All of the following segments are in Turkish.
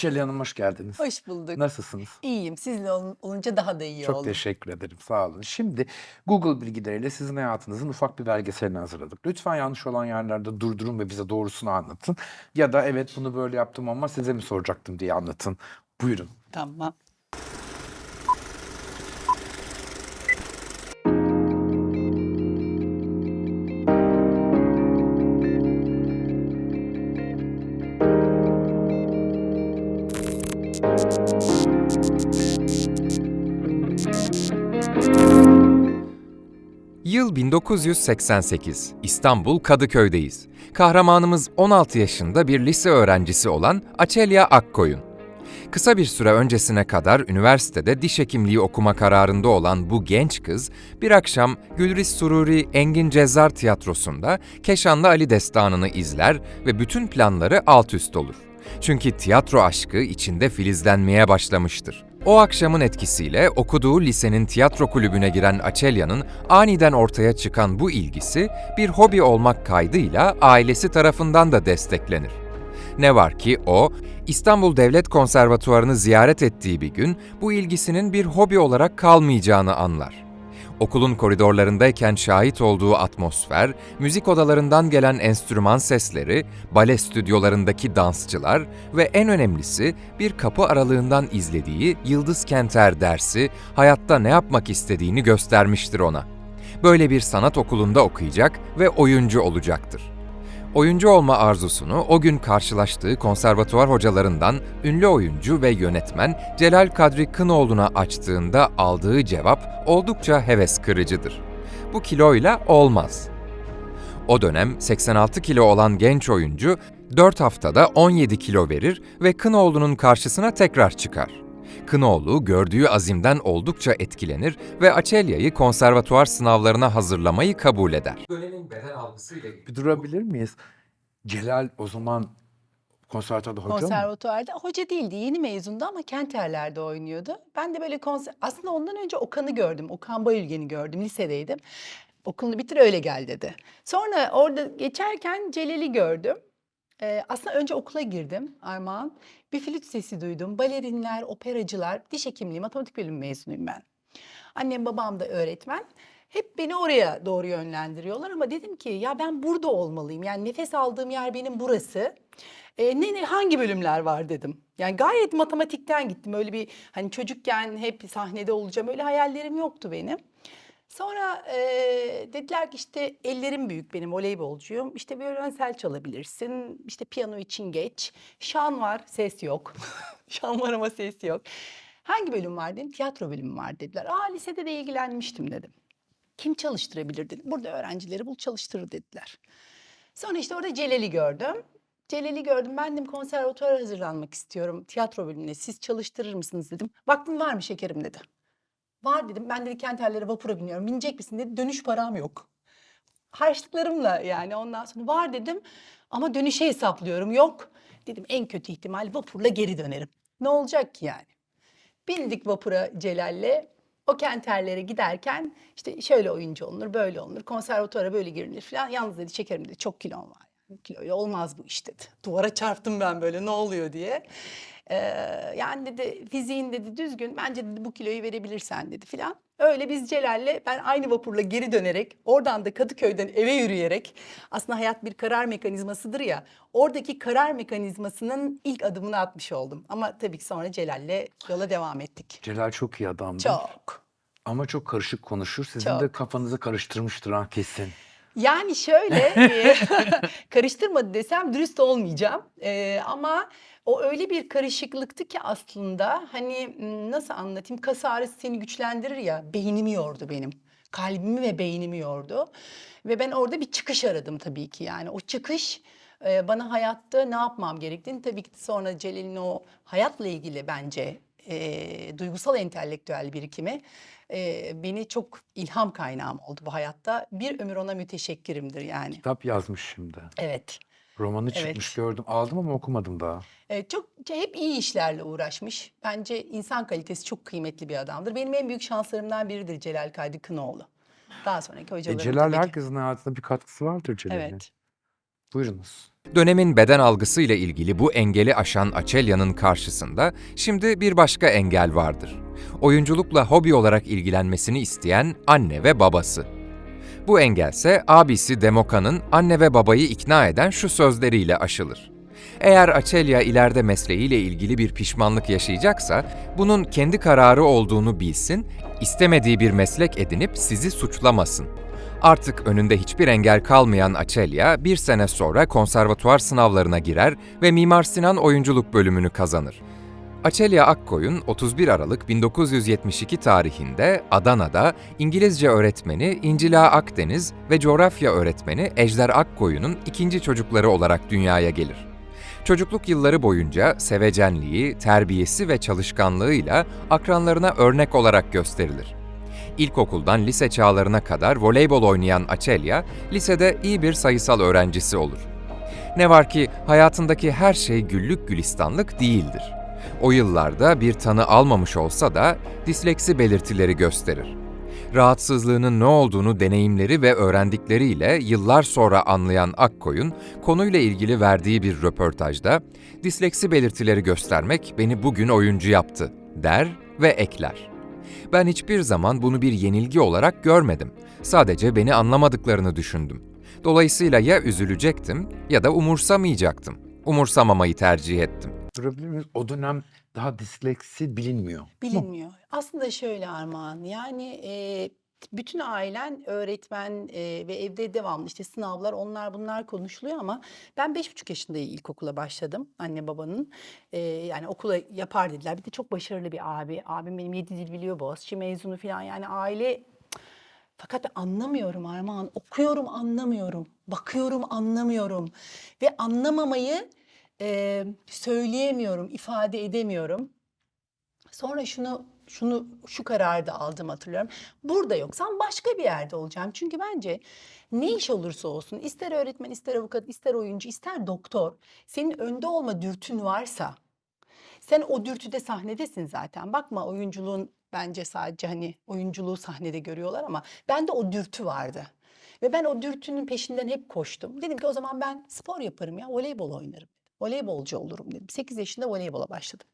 Açeli Hanım hoş geldiniz. Hoş bulduk. Nasılsınız? İyiyim. Ol- olunca daha da iyi Çok oldum. teşekkür ederim. Sağ olun. Şimdi Google bilgileriyle sizin hayatınızın ufak bir belgeselini hazırladık. Lütfen yanlış olan yerlerde durdurun ve bize doğrusunu anlatın. Ya da evet bunu böyle yaptım ama size mi soracaktım diye anlatın. Buyurun. Tamam. Yıl 1988. İstanbul Kadıköy'deyiz. Kahramanımız 16 yaşında bir lise öğrencisi olan Açelya Akkoyun. Kısa bir süre öncesine kadar üniversitede diş hekimliği okuma kararında olan bu genç kız, bir akşam Gülriz Sururi Engin Cezzar Tiyatrosu'nda Keşanlı Ali Destanı'nı izler ve bütün planları alt üst olur. Çünkü tiyatro aşkı içinde filizlenmeye başlamıştır. O akşamın etkisiyle okuduğu lisenin tiyatro kulübüne giren Açelya'nın aniden ortaya çıkan bu ilgisi bir hobi olmak kaydıyla ailesi tarafından da desteklenir. Ne var ki o, İstanbul Devlet Konservatuvarı'nı ziyaret ettiği bir gün bu ilgisinin bir hobi olarak kalmayacağını anlar. Okulun koridorlarındayken şahit olduğu atmosfer, müzik odalarından gelen enstrüman sesleri, bale stüdyolarındaki dansçılar ve en önemlisi bir kapı aralığından izlediği Yıldız Kenter dersi hayatta ne yapmak istediğini göstermiştir ona. Böyle bir sanat okulunda okuyacak ve oyuncu olacaktır. Oyuncu olma arzusunu o gün karşılaştığı konservatuvar hocalarından ünlü oyuncu ve yönetmen Celal Kadri Kınoğlu'na açtığında aldığı cevap oldukça heves kırıcıdır. Bu kiloyla olmaz. O dönem 86 kilo olan genç oyuncu 4 haftada 17 kilo verir ve Kınoğlu'nun karşısına tekrar çıkar. Kınoğlu gördüğü azimden oldukça etkilenir ve Açelya'yı konservatuvar sınavlarına hazırlamayı kabul eder. Dönemin beden algısıyla Bir durabilir miyiz? Celal o zaman konservatuarda hoca mı? Konservatuvarda hoca değildi. Yeni mezundu ama Kenterler'de oynuyordu. Ben de böyle konser... Aslında ondan önce Okan'ı gördüm. Okan Bayülgen'i gördüm. Lisedeydim. Okulunu bitir öyle gel dedi. Sonra orada geçerken Celal'i gördüm. Ee, aslında önce okula girdim Armağan. Bir flüt sesi duydum. Balerinler, operacılar, diş hekimliği, matematik bölümü mezunuyum ben. Annem babam da öğretmen. Hep beni oraya doğru yönlendiriyorlar ama dedim ki ya ben burada olmalıyım. Yani nefes aldığım yer benim burası. E, ne, ne hangi bölümler var dedim. Yani gayet matematikten gittim. Öyle bir hani çocukken hep sahnede olacağım öyle hayallerim yoktu benim. Sonra e, dediler ki işte ellerim büyük benim voleybolcuyum. İşte violonsel çalabilirsin. İşte piyano için geç. Şan var, ses yok. Şan var ama ses yok. Hangi bölüm var dedim. Tiyatro bölümü var dediler. Aa lisede de ilgilenmiştim dedim. Kim çalıştırabilir dedim. Burada öğrencileri bul çalıştırır dediler. Sonra işte orada Celal'i gördüm. Celal'i gördüm. Ben dedim konservatuvara hazırlanmak istiyorum. Tiyatro bölümüne. Siz çalıştırır mısınız dedim. Vaktin var mı şekerim dedi. Var dedim. Ben dedi Kenterlere vapura biniyorum. Binecek misin dedi. Dönüş param yok. Harçlıklarımla yani ondan sonra var dedim. Ama dönüşe hesaplıyorum. Yok. Dedim en kötü ihtimal vapurla geri dönerim. Ne olacak ki yani? Bindik vapura Celal'le. O kenterlere giderken işte şöyle oyuncu olunur, böyle olunur. Konservatuvara böyle girilir falan. Yalnız dedi şekerim dedi çok kilom var. Kiloyla olmaz bu iş dedi. Duvara çarptım ben böyle ne oluyor diye. Ee, yani dedi fiziğin dedi düzgün. Bence dedi bu kiloyu verebilirsen dedi filan. Öyle biz Celal'le ben aynı vapurla geri dönerek oradan da Kadıköy'den eve yürüyerek aslında hayat bir karar mekanizmasıdır ya. Oradaki karar mekanizmasının ilk adımını atmış oldum. Ama tabii ki sonra Celal'le yola devam ettik. Celal çok iyi adamdı. Çok. Ama çok karışık konuşur. Sizin de Çok. kafanızı karıştırmıştır ha kesin. Yani şöyle e, karıştırmadı desem dürüst olmayacağım. E, ama o öyle bir karışıklıktı ki aslında hani nasıl anlatayım kas ağrısı seni güçlendirir ya beynimi yordu benim. Kalbimi ve beynimi yordu. Ve ben orada bir çıkış aradım tabii ki yani o çıkış e, bana hayatta ne yapmam gerektiğini tabii ki sonra Celal'in o hayatla ilgili bence e, duygusal entelektüel birikimi e, beni çok ilham kaynağım oldu bu hayatta. Bir ömür ona müteşekkirimdir yani. Kitap yazmış şimdi. Evet. Romanı Evet. çıkmış gördüm. Aldım ama okumadım daha. E, çok hep iyi işlerle uğraşmış. Bence insan kalitesi çok kıymetli bir adamdır. Benim en büyük şanslarımdan biridir Celal Kaydı Kınoğlu. Daha sonraki E, hocalarım Celal tabii ki. herkesin hayatında bir katkısı vardır Celal'in. Evet. Buyurunuz. Dönemin beden algısıyla ilgili bu engeli aşan Açelya'nın karşısında şimdi bir başka engel vardır. Oyunculukla hobi olarak ilgilenmesini isteyen anne ve babası. Bu engelse abisi Demoka'nın anne ve babayı ikna eden şu sözleriyle aşılır. Eğer Açelya ileride mesleğiyle ilgili bir pişmanlık yaşayacaksa, bunun kendi kararı olduğunu bilsin, istemediği bir meslek edinip sizi suçlamasın. Artık önünde hiçbir engel kalmayan Açelya, bir sene sonra konservatuvar sınavlarına girer ve Mimar Sinan oyunculuk bölümünü kazanır. Açelya Akkoyun 31 Aralık 1972 tarihinde Adana'da İngilizce öğretmeni İncila Akdeniz ve coğrafya öğretmeni Ejder Akkoyun'un ikinci çocukları olarak dünyaya gelir. Çocukluk yılları boyunca sevecenliği, terbiyesi ve çalışkanlığıyla akranlarına örnek olarak gösterilir. İlkokuldan lise çağlarına kadar voleybol oynayan Açelya, lisede iyi bir sayısal öğrencisi olur. Ne var ki hayatındaki her şey güllük gülistanlık değildir. O yıllarda bir tanı almamış olsa da disleksi belirtileri gösterir. Rahatsızlığının ne olduğunu deneyimleri ve öğrendikleriyle yıllar sonra anlayan Akkoyun, konuyla ilgili verdiği bir röportajda, disleksi belirtileri göstermek beni bugün oyuncu yaptı, der ve ekler. Ben hiçbir zaman bunu bir yenilgi olarak görmedim. Sadece beni anlamadıklarını düşündüm. Dolayısıyla ya üzülecektim ya da umursamayacaktım. Umursamamayı tercih ettim. Durabilir miyiz? O dönem daha disleksi bilinmiyor. Bilinmiyor. Aslında şöyle Armağan, yani e, bütün ailen öğretmen e, ve evde devamlı işte sınavlar onlar bunlar konuşuluyor ama ben beş buçuk yaşında ilkokula başladım anne babanın. E, yani okula yapar dediler. Bir de çok başarılı bir abi. Abim benim yedi dil biliyor Boğaziçi mezunu falan yani aile fakat anlamıyorum Armağan. Okuyorum anlamıyorum. Bakıyorum anlamıyorum. Ve anlamamayı e, söyleyemiyorum, ifade edemiyorum. Sonra şunu şunu şu kararı da aldım hatırlıyorum. Burada yoksam başka bir yerde olacağım. Çünkü bence ne iş olursa olsun ister öğretmen, ister avukat, ister oyuncu, ister doktor senin önde olma dürtün varsa sen o dürtüde sahnedesin zaten. Bakma oyunculuğun bence sadece hani oyunculuğu sahnede görüyorlar ama bende o dürtü vardı. Ve ben o dürtünün peşinden hep koştum. Dedim ki o zaman ben spor yaparım ya voleybol oynarım. Voleybolcu olurum dedim. 8 yaşında voleybola başladım.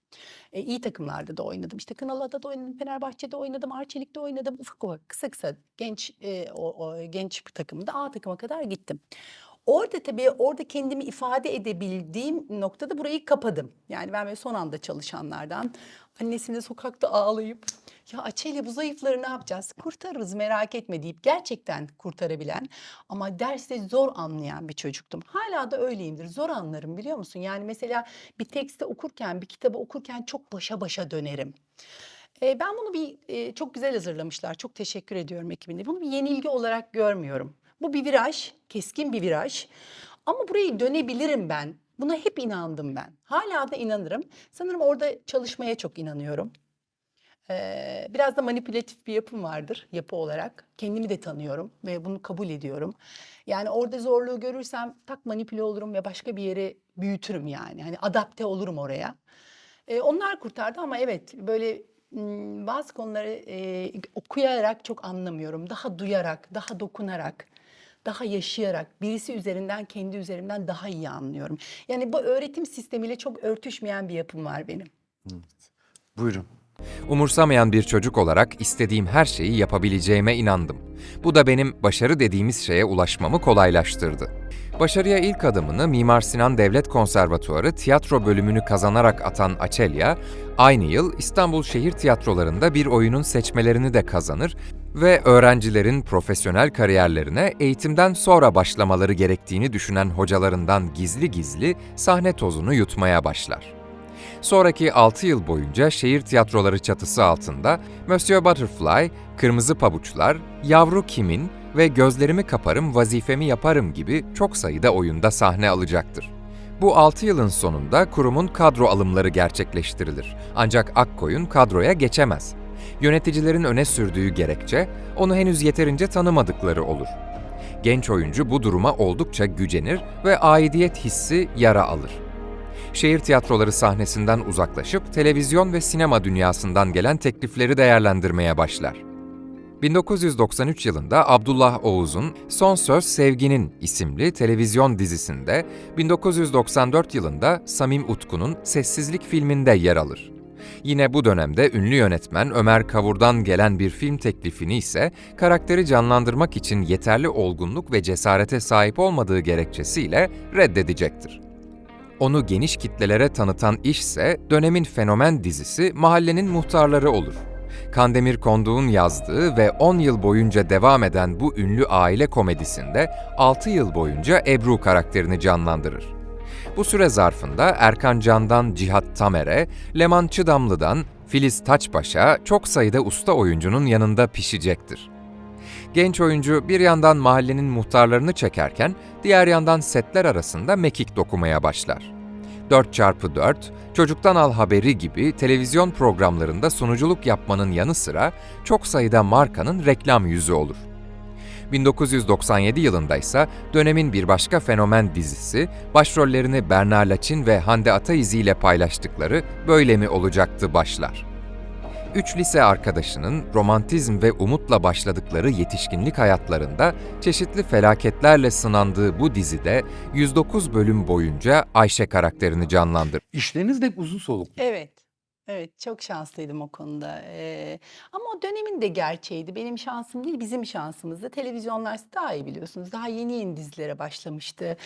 E, iyi takımlarda da oynadım. İşte Kınalı'da da oynadım, Fenerbahçe'de oynadım, Arçelik'te oynadım. Ufak ufak kısa kısa genç e, o, o genç takımda A takıma kadar gittim. Orada tabii orada kendimi ifade edebildiğim noktada burayı kapadım. Yani ben böyle son anda çalışanlardan annesine sokakta ağlayıp ya Açelya bu zayıfları ne yapacağız? Kurtarırız merak etme deyip gerçekten kurtarabilen ama derste zor anlayan bir çocuktum. Hala da öyleyimdir. Zor anlarım biliyor musun? Yani mesela bir tekste okurken, bir kitabı okurken çok başa başa dönerim. E, ben bunu bir e, çok güzel hazırlamışlar. Çok teşekkür ediyorum ekibine. Bunu bir yenilgi olarak görmüyorum. Bu bir viraj, keskin bir viraj. Ama burayı dönebilirim ben. Buna hep inandım ben. Hala da inanırım. Sanırım orada çalışmaya çok inanıyorum. Ee, biraz da manipülatif bir yapım vardır yapı olarak. Kendimi de tanıyorum ve bunu kabul ediyorum. Yani orada zorluğu görürsem tak manipüle olurum ve başka bir yere büyütürüm yani. Hani adapte olurum oraya. Ee, onlar kurtardı ama evet böyle m, bazı konuları e, okuyarak çok anlamıyorum. Daha duyarak, daha dokunarak, daha yaşayarak, birisi üzerinden, kendi üzerimden daha iyi anlıyorum. Yani bu öğretim sistemiyle çok örtüşmeyen bir yapım var benim. Buyurun. Umursamayan bir çocuk olarak istediğim her şeyi yapabileceğime inandım. Bu da benim başarı dediğimiz şeye ulaşmamı kolaylaştırdı. Başarıya ilk adımını Mimar Sinan Devlet Konservatuarı tiyatro bölümünü kazanarak atan Açelya, aynı yıl İstanbul Şehir Tiyatrolarında bir oyunun seçmelerini de kazanır ve öğrencilerin profesyonel kariyerlerine eğitimden sonra başlamaları gerektiğini düşünen hocalarından gizli gizli sahne tozunu yutmaya başlar. Sonraki 6 yıl boyunca şehir tiyatroları çatısı altında Monsieur Butterfly, Kırmızı Pabuçlar, Yavru Kimin ve Gözlerimi Kaparım Vazifemi Yaparım gibi çok sayıda oyunda sahne alacaktır. Bu 6 yılın sonunda kurumun kadro alımları gerçekleştirilir. Ancak Akkoyun kadroya geçemez. Yöneticilerin öne sürdüğü gerekçe onu henüz yeterince tanımadıkları olur. Genç oyuncu bu duruma oldukça gücenir ve aidiyet hissi yara alır şehir tiyatroları sahnesinden uzaklaşıp televizyon ve sinema dünyasından gelen teklifleri değerlendirmeye başlar. 1993 yılında Abdullah Oğuz'un Son Söz Sevginin isimli televizyon dizisinde, 1994 yılında Samim Utku'nun Sessizlik filminde yer alır. Yine bu dönemde ünlü yönetmen Ömer Kavur'dan gelen bir film teklifini ise karakteri canlandırmak için yeterli olgunluk ve cesarete sahip olmadığı gerekçesiyle reddedecektir. Onu geniş kitlelere tanıtan işse dönemin fenomen dizisi Mahallenin Muhtarları olur. Kandemir Konduğ'un yazdığı ve 10 yıl boyunca devam eden bu ünlü aile komedisinde 6 yıl boyunca Ebru karakterini canlandırır. Bu süre zarfında Erkan Can'dan Cihat Tamer'e, Leman Çıdamlı'dan Filiz Taçbaş'a çok sayıda usta oyuncunun yanında pişecektir. Genç oyuncu bir yandan mahallenin muhtarlarını çekerken diğer yandan setler arasında mekik dokumaya başlar. 4x4, Çocuktan Al Haberi gibi televizyon programlarında sunuculuk yapmanın yanı sıra çok sayıda markanın reklam yüzü olur. 1997 yılında ise dönemin bir başka fenomen dizisi, başrollerini Berna Laçin ve Hande Ataizi ile paylaştıkları Böyle mi olacaktı başlar. Üç lise arkadaşının romantizm ve umutla başladıkları yetişkinlik hayatlarında çeşitli felaketlerle sınandığı bu dizide 109 bölüm boyunca Ayşe karakterini canlandırır. İşleriniz de uzun soluklu. Evet. Evet çok şanslıydım o konuda. Ee, ama o dönemin de gerçeğiydi. Benim şansım değil bizim şansımızdı. Televizyonlar siz daha iyi biliyorsunuz. Daha yeni yeni dizilere başlamıştı.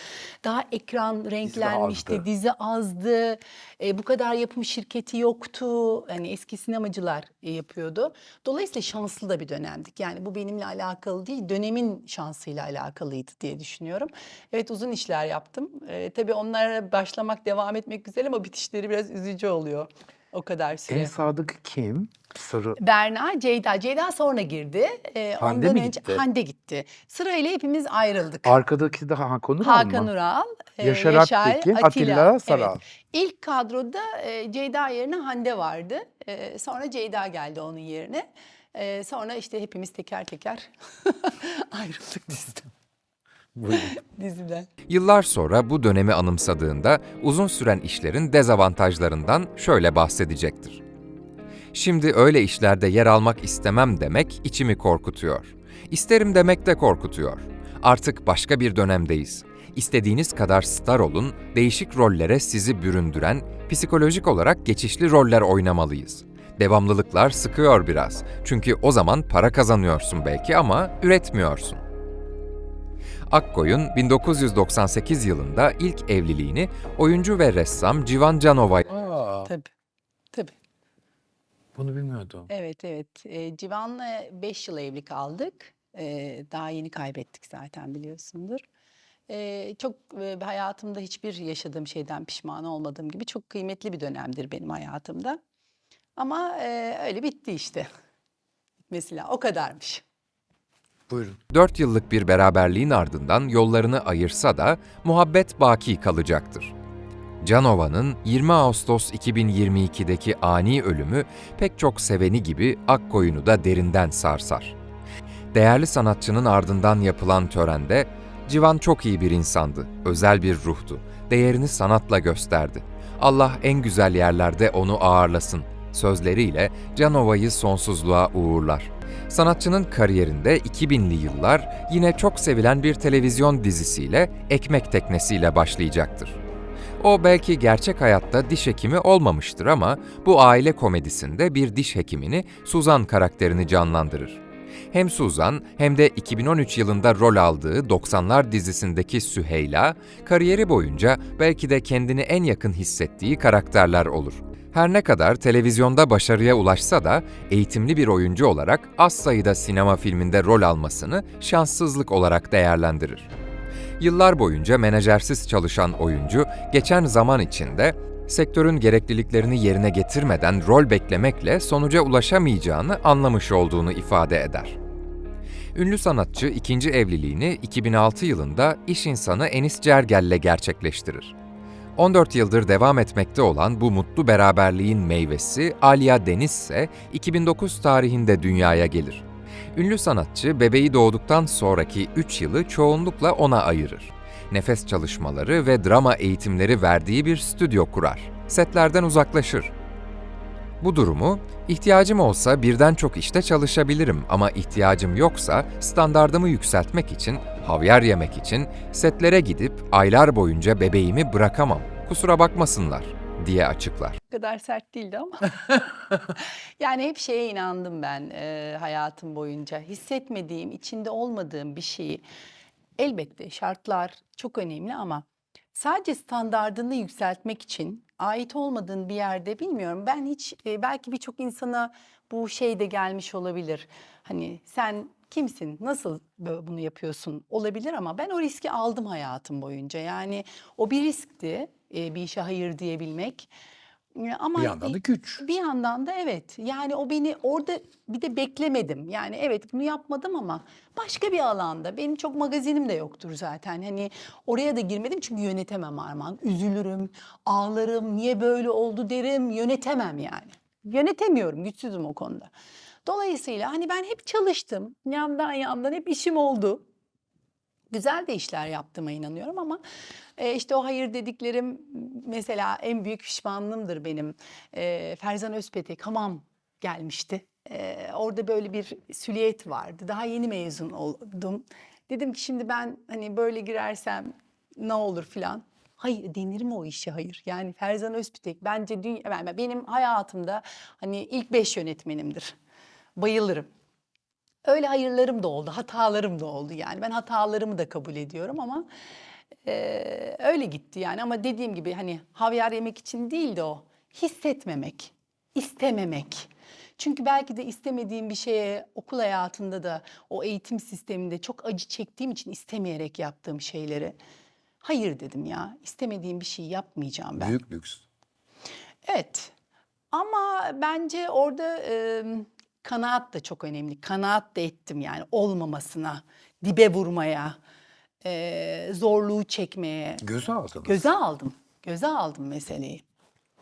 Daha ekran renklenmişti. azdı. Dizi azdı. Ee, bu kadar yapım şirketi yoktu. Hani eski sinemacılar e, yapıyordu. Dolayısıyla şanslı da bir dönemdik. Yani bu benimle alakalı değil, dönemin şansıyla alakalıydı diye düşünüyorum. Evet uzun işler yaptım. Ee, tabii onlara başlamak, devam etmek güzel ama bitişleri biraz üzücü oluyor. O kadar süre. En sadık kim? Sarı. Berna, Ceyda. Ceyda sonra girdi. Ee, Hande ondan mi önce gitti? Hande gitti. Sırayla hepimiz ayrıldık. Arkadaki de Hakan Ural Hakan mı? Ural, e, Yaşar Aktekin, Atilla. Atilla Saral. Evet. İlk kadroda e, Ceyda yerine Hande vardı. E, sonra Ceyda geldi onun yerine. E, sonra işte hepimiz teker teker ayrıldık diziden. Buyurun. diziden. Yıllar sonra bu dönemi anımsadığında uzun süren işlerin dezavantajlarından şöyle bahsedecektir. Şimdi öyle işlerde yer almak istemem demek içimi korkutuyor. İsterim demek de korkutuyor. Artık başka bir dönemdeyiz. İstediğiniz kadar star olun, değişik rollere sizi büründüren, psikolojik olarak geçişli roller oynamalıyız. Devamlılıklar sıkıyor biraz. Çünkü o zaman para kazanıyorsun belki ama üretmiyorsun. Akkoyun 1998 yılında ilk evliliğini oyuncu ve ressam Civan Canova Aa, Tabii. Tabii. bunu bilmiyordum. Evet evet. E, Civan'la 5 yıl evli kaldık. E, daha yeni kaybettik zaten biliyorsundur. E, çok e, hayatımda hiçbir yaşadığım şeyden pişman olmadığım gibi çok kıymetli bir dönemdir benim hayatımda. Ama e, öyle bitti işte. Mesela o kadarmış. Buyurun. 4 yıllık bir beraberliğin ardından yollarını ayırsa da muhabbet baki kalacaktır. Canova'nın 20 Ağustos 2022'deki ani ölümü pek çok seveni gibi Akkoyun'u da derinden sarsar. Değerli sanatçının ardından yapılan törende Civan çok iyi bir insandı, özel bir ruhtu. Değerini sanatla gösterdi. Allah en güzel yerlerde onu ağırlasın sözleriyle Canova'yı sonsuzluğa uğurlar. Sanatçının kariyerinde 2000'li yıllar yine çok sevilen bir televizyon dizisiyle Ekmek Teknesi'yle başlayacaktır. O belki gerçek hayatta diş hekimi olmamıştır ama bu aile komedisinde bir diş hekimini Suzan karakterini canlandırır. Hem Suzan hem de 2013 yılında rol aldığı 90'lar dizisindeki Süheyla, kariyeri boyunca belki de kendini en yakın hissettiği karakterler olur. Her ne kadar televizyonda başarıya ulaşsa da eğitimli bir oyuncu olarak az sayıda sinema filminde rol almasını şanssızlık olarak değerlendirir. Yıllar boyunca menajersiz çalışan oyuncu, geçen zaman içinde sektörün gerekliliklerini yerine getirmeden rol beklemekle sonuca ulaşamayacağını anlamış olduğunu ifade eder. Ünlü sanatçı ikinci evliliğini 2006 yılında iş insanı Enis Cergel'le gerçekleştirir. 14 yıldır devam etmekte olan bu mutlu beraberliğin meyvesi Alya Deniz ise 2009 tarihinde dünyaya gelir. Ünlü sanatçı bebeği doğduktan sonraki 3 yılı çoğunlukla ona ayırır. Nefes çalışmaları ve drama eğitimleri verdiği bir stüdyo kurar. Setlerden uzaklaşır. Bu durumu, ihtiyacım olsa birden çok işte çalışabilirim ama ihtiyacım yoksa standardımı yükseltmek için, havyar yemek için setlere gidip aylar boyunca bebeğimi bırakamam. Kusura bakmasınlar diye açıklar. Bu kadar sert değildi ama. yani hep şeye inandım ben e, hayatım boyunca. Hissetmediğim, içinde olmadığım bir şeyi elbette şartlar çok önemli ama sadece standardını yükseltmek için ait olmadığın bir yerde bilmiyorum. Ben hiç e, belki birçok insana bu şey de gelmiş olabilir. Hani sen kimsin, nasıl bö- bunu yapıyorsun olabilir ama ben o riski aldım hayatım boyunca. Yani o bir riskti e, bir işe hayır diyebilmek. E, Ama Bir yandan da güç. bir yandan da evet. Yani o beni orada bir de beklemedim. Yani evet bunu yapmadım ama başka bir alanda. Benim çok magazinim de yoktur zaten. Hani oraya da girmedim çünkü yönetemem Armağan. Üzülürüm, ağlarım, niye böyle oldu derim. Yönetemem yani. Yönetemiyorum, güçsüzüm o konuda. Dolayısıyla hani ben hep çalıştım. Yandan yandan hep işim oldu. Güzel de işler yaptığıma inanıyorum ama e, işte o hayır dediklerim mesela en büyük pişmanlığımdır benim. E, Ferzan Özpetek hamam gelmişti. E, orada böyle bir süliyet vardı. Daha yeni mezun oldum. Dedim ki şimdi ben hani böyle girersem ne olur filan. Hayır denirim o işe hayır. Yani Ferzan Özpetek bence dünya, ben- benim hayatımda hani ilk beş yönetmenimdir. Bayılırım. Öyle hayırlarım da oldu, hatalarım da oldu yani. Ben hatalarımı da kabul ediyorum ama eee, öyle gitti yani. Ama dediğim gibi hani havyar yemek için değil de o hissetmemek, istememek. Çünkü belki de istemediğim bir şeye okul hayatında da o eğitim sisteminde çok acı çektiğim için istemeyerek yaptığım şeyleri hayır dedim ya. istemediğim bir şey yapmayacağım ben. Büyük lüks. Evet. Ama bence orada e, kanaat da çok önemli. Kanaat da ettim yani olmamasına, dibe vurmaya, e, zorluğu çekmeye. Göze aldınız. Göze aldım. Göze aldım meseleyi.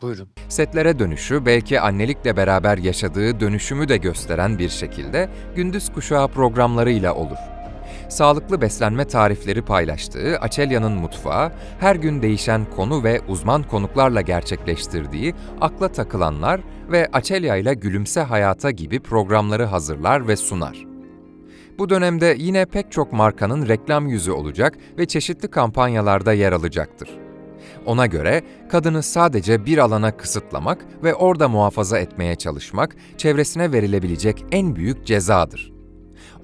Buyurun. Setlere dönüşü belki annelikle beraber yaşadığı dönüşümü de gösteren bir şekilde gündüz kuşağı programlarıyla olur. Sağlıklı beslenme tarifleri paylaştığı Açelya'nın mutfağı, her gün değişen konu ve uzman konuklarla gerçekleştirdiği Akla Takılanlar ve Açelya ile Gülümse Hayata gibi programları hazırlar ve sunar. Bu dönemde yine pek çok markanın reklam yüzü olacak ve çeşitli kampanyalarda yer alacaktır. Ona göre kadını sadece bir alana kısıtlamak ve orada muhafaza etmeye çalışmak çevresine verilebilecek en büyük cezadır.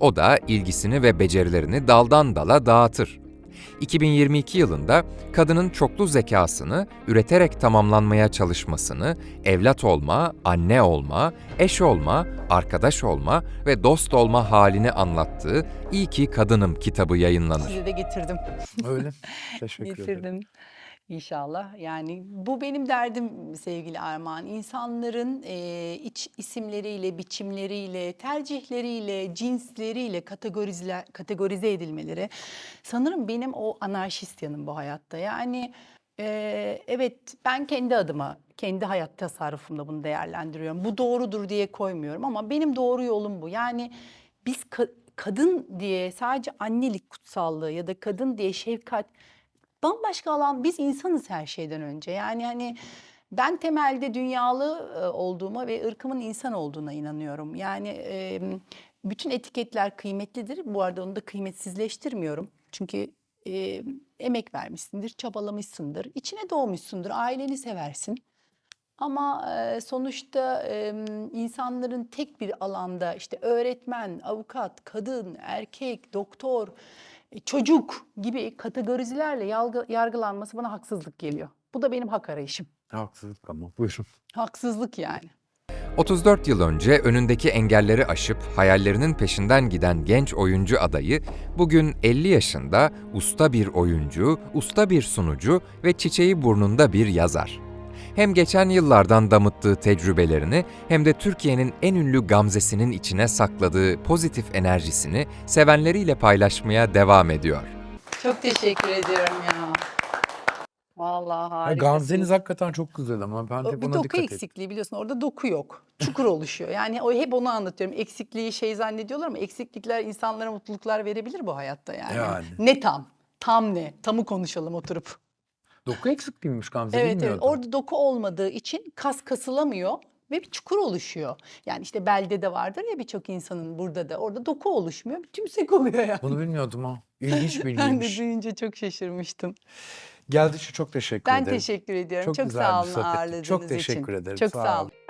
O da ilgisini ve becerilerini daldan dala dağıtır. 2022 yılında kadının çoklu zekasını üreterek tamamlanmaya çalışmasını, evlat olma, anne olma, eş olma, arkadaş olma ve dost olma halini anlattığı İyi ki Kadınım kitabı yayınlanır. Size de getirdim. Öyle. Teşekkür ederim. Getirdim. İnşallah. Yani bu benim derdim sevgili Armağan. İnsanların e, iç isimleriyle, biçimleriyle, tercihleriyle, cinsleriyle kategorize, kategorize edilmeleri. Sanırım benim o anarşist yanım bu hayatta. Yani e, evet ben kendi adıma, kendi hayat tasarrufumda bunu değerlendiriyorum. Bu doğrudur diye koymuyorum ama benim doğru yolum bu. Yani biz ka- kadın diye sadece annelik kutsallığı ya da kadın diye şefkat bambaşka alan biz insanız her şeyden önce. Yani hani ben temelde dünyalı e, olduğuma ve ırkımın insan olduğuna inanıyorum. Yani bütün etiketler kıymetlidir. Bu arada onu da kıymetsizleştirmiyorum. Çünkü e, emek vermişsindir, çabalamışsındır, içine doğmuşsundur, aileni seversin. Ama e, sonuçta e, insanların tek bir alanda işte öğretmen, avukat, kadın, erkek, doktor, çocuk gibi kategorilerle yalgı- yargılanması bana haksızlık geliyor. Bu da benim hak arayışım. Haksızlık ama. Buyurun. Haksızlık yani. 34 yıl önce önündeki engelleri aşıp hayallerinin peşinden giden genç oyuncu adayı bugün 50 yaşında usta bir oyuncu, usta bir sunucu ve çiçeği burnunda bir yazar. Hem geçen yıllardan damıttığı tecrübelerini hem de Türkiye'nin en ünlü Gamze'sinin içine sakladığı pozitif enerjisini sevenleriyle paylaşmaya devam ediyor. Çok teşekkür ediyorum ya. Vallahi Ya harikasınız. Gamze'niz hakikaten çok güzel ama ben de bir buna doku dikkat ettim. eksikliği biliyorsun orada doku yok. Çukur oluşuyor. Yani o hep onu anlatıyorum. Eksikliği şey zannediyorlar ama eksiklikler insanlara mutluluklar verebilir bu hayatta yani. Yani. Ne tam? Tam ne? Tamı konuşalım oturup. Doku eksikliğiymiş Gamze Evet evet bilmiyordum. orada doku olmadığı için kas kasılamıyor. ve bir çukur oluşuyor. Yani işte belde de vardır ya birçok insanın burada da orada doku oluşmuyor. Bir tümsek oluyor yani. Bunu bilmiyordum ha. İlginç Ben de bilgiymiş. duyunca çok şaşırmıştım. Geldiği için çok teşekkür Ben ederim. teşekkür ediyorum. Çok Çok, sağ olun ağırladığınız Çok için. teşekkür ederim. Çok Sağ sağ olun. olun.